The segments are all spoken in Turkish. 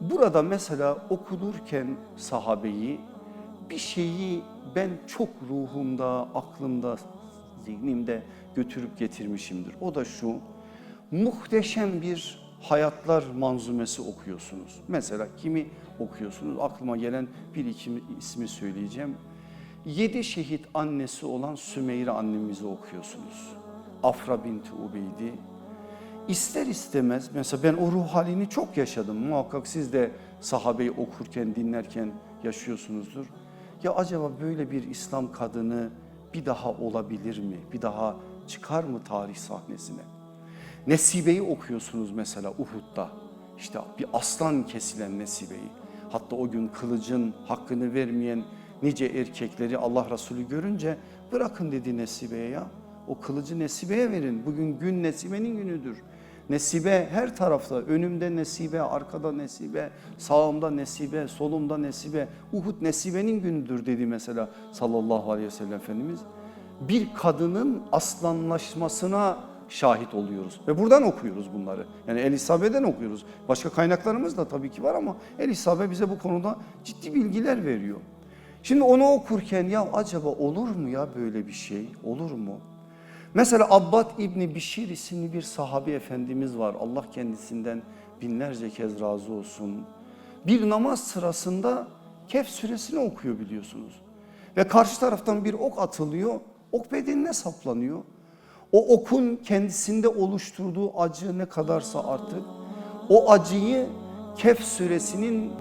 Burada mesela okunurken sahabeyi bir şeyi ben çok ruhumda, aklımda, zihnimde götürüp getirmişimdir. O da şu, muhteşem bir hayatlar manzumesi okuyorsunuz. Mesela kimi okuyorsunuz? Aklıma gelen bir iki ismi söyleyeceğim. Yedi şehit annesi olan Sümeyre annemizi okuyorsunuz. Afra binti Ubeydi. İster istemez mesela ben o ruh halini çok yaşadım. Muhakkak siz de sahabeyi okurken dinlerken yaşıyorsunuzdur. Ya acaba böyle bir İslam kadını bir daha olabilir mi? Bir daha çıkar mı tarih sahnesine? Nesibe'yi okuyorsunuz mesela Uhud'da. İşte bir aslan kesilen Nesibe'yi. Hatta o gün kılıcın hakkını vermeyen nice erkekleri Allah Resulü görünce bırakın dedi Nesibe'ye ya. O kılıcı Nesibe'ye verin. Bugün gün Nesibe'nin günüdür. Nesibe her tarafta. Önümde Nesibe, arkada Nesibe, sağımda Nesibe, solumda Nesibe. Uhud Nesibe'nin günüdür dedi mesela sallallahu aleyhi ve sellem Efendimiz. Bir kadının aslanlaşmasına şahit oluyoruz. Ve buradan okuyoruz bunları. Yani El İsabe'den okuyoruz. Başka kaynaklarımız da tabii ki var ama El İsabe bize bu konuda ciddi bilgiler veriyor. Şimdi onu okurken ya acaba olur mu ya böyle bir şey? Olur mu? Mesela Abbad İbni Bişir isimli bir sahabi efendimiz var. Allah kendisinden binlerce kez razı olsun. Bir namaz sırasında Kehf suresini okuyor biliyorsunuz. Ve karşı taraftan bir ok atılıyor. Ok bedenine saplanıyor. O okun kendisinde oluşturduğu acı ne kadarsa artık o acıyı Kehf suresinin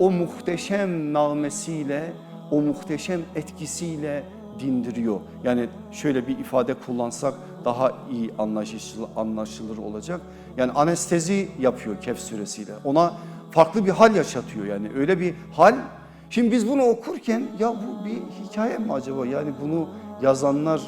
o muhteşem nağmesiyle, o muhteşem etkisiyle dindiriyor. Yani şöyle bir ifade kullansak daha iyi anlaşılır, anlaşılır olacak. Yani anestezi yapıyor Kehf suresiyle. Ona farklı bir hal yaşatıyor yani öyle bir hal. Şimdi biz bunu okurken ya bu bir hikaye mi acaba? Yani bunu yazanlar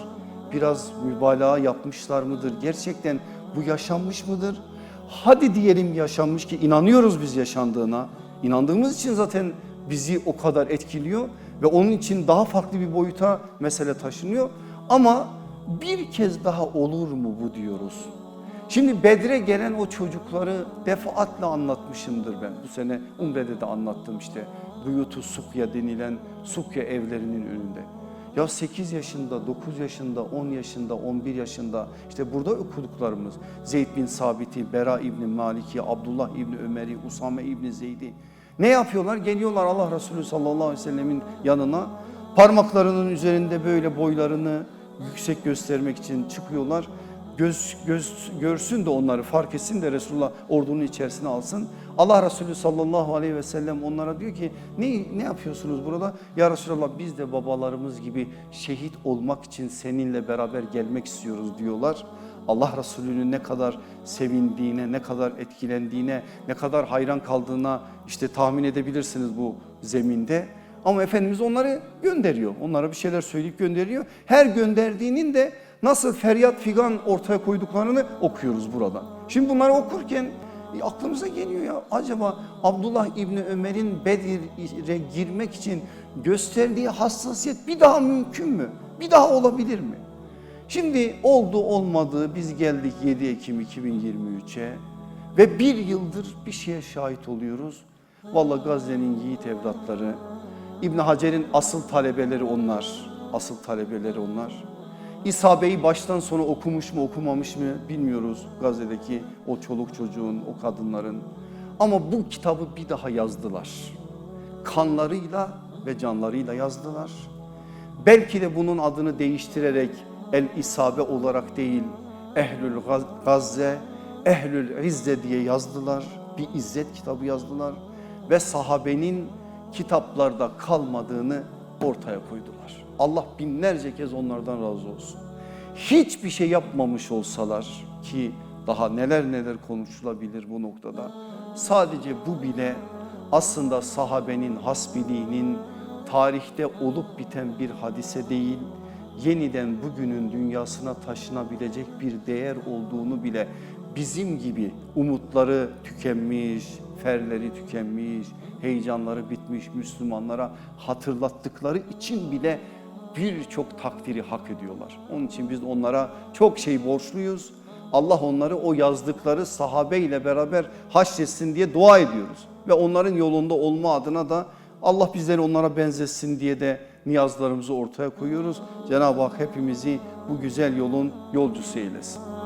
biraz mübalağa yapmışlar mıdır? Gerçekten bu yaşanmış mıdır? Hadi diyelim yaşanmış ki inanıyoruz biz yaşandığına. İnandığımız için zaten bizi o kadar etkiliyor ve onun için daha farklı bir boyuta mesele taşınıyor. Ama bir kez daha olur mu bu diyoruz. Şimdi Bedre gelen o çocukları defaatle anlatmışımdır ben. Bu sene Umre'de de anlattım işte. Buyutu Sukya denilen Sukya evlerinin önünde. Ya 8 yaşında, 9 yaşında, 10 yaşında, 11 yaşında işte burada okuduklarımız Zeyd bin Sabit'i, Bera İbni Malik'i, Abdullah İbni Ömer'i, Usame İbni Zeyd'i ne yapıyorlar? Geliyorlar Allah Resulü sallallahu aleyhi ve sellemin yanına parmaklarının üzerinde böyle boylarını yüksek göstermek için çıkıyorlar. Göz, göz görsün de onları fark etsin de Resulullah ordunun içerisine alsın. Allah Resulü sallallahu aleyhi ve sellem onlara diyor ki ne, ne yapıyorsunuz burada? Ya Resulallah biz de babalarımız gibi şehit olmak için seninle beraber gelmek istiyoruz diyorlar. Allah Resulü'nün ne kadar sevindiğine, ne kadar etkilendiğine, ne kadar hayran kaldığına işte tahmin edebilirsiniz bu zeminde. Ama Efendimiz onları gönderiyor. Onlara bir şeyler söyleyip gönderiyor. Her gönderdiğinin de nasıl feryat figan ortaya koyduklarını okuyoruz burada. Şimdi bunları okurken e, aklımıza geliyor ya acaba Abdullah İbni Ömer'in Bedir'e girmek için gösterdiği hassasiyet bir daha mümkün mü? Bir daha olabilir mi? Şimdi oldu olmadı biz geldik 7 Ekim 2023'e ve bir yıldır bir şeye şahit oluyoruz. Vallahi Gazze'nin yiğit evlatları, İbn Hacer'in asıl talebeleri onlar, asıl talebeleri onlar. İsa Bey'i baştan sona okumuş mu okumamış mı bilmiyoruz Gazze'deki o çoluk çocuğun, o kadınların. Ama bu kitabı bir daha yazdılar. Kanlarıyla ve canlarıyla yazdılar. Belki de bunun adını değiştirerek El İsabe olarak değil Ehlül Gazze, Ehlül İzze diye yazdılar. Bir izzet kitabı yazdılar ve sahabenin kitaplarda kalmadığını ortaya koydular. Allah binlerce kez onlardan razı olsun. Hiçbir şey yapmamış olsalar ki daha neler neler konuşulabilir bu noktada. Sadece bu bile aslında sahabenin hasbiliğinin tarihte olup biten bir hadise değil, yeniden bugünün dünyasına taşınabilecek bir değer olduğunu bile bizim gibi umutları tükenmiş, ferleri tükenmiş, heyecanları bitmiş Müslümanlara hatırlattıkları için bile birçok takdiri hak ediyorlar. Onun için biz onlara çok şey borçluyuz. Allah onları o yazdıkları sahabe ile beraber haşretsin diye dua ediyoruz. Ve onların yolunda olma adına da Allah bizleri onlara benzesin diye de niyazlarımızı ortaya koyuyoruz. Cenab-ı Hak hepimizi bu güzel yolun yolcusu eylesin.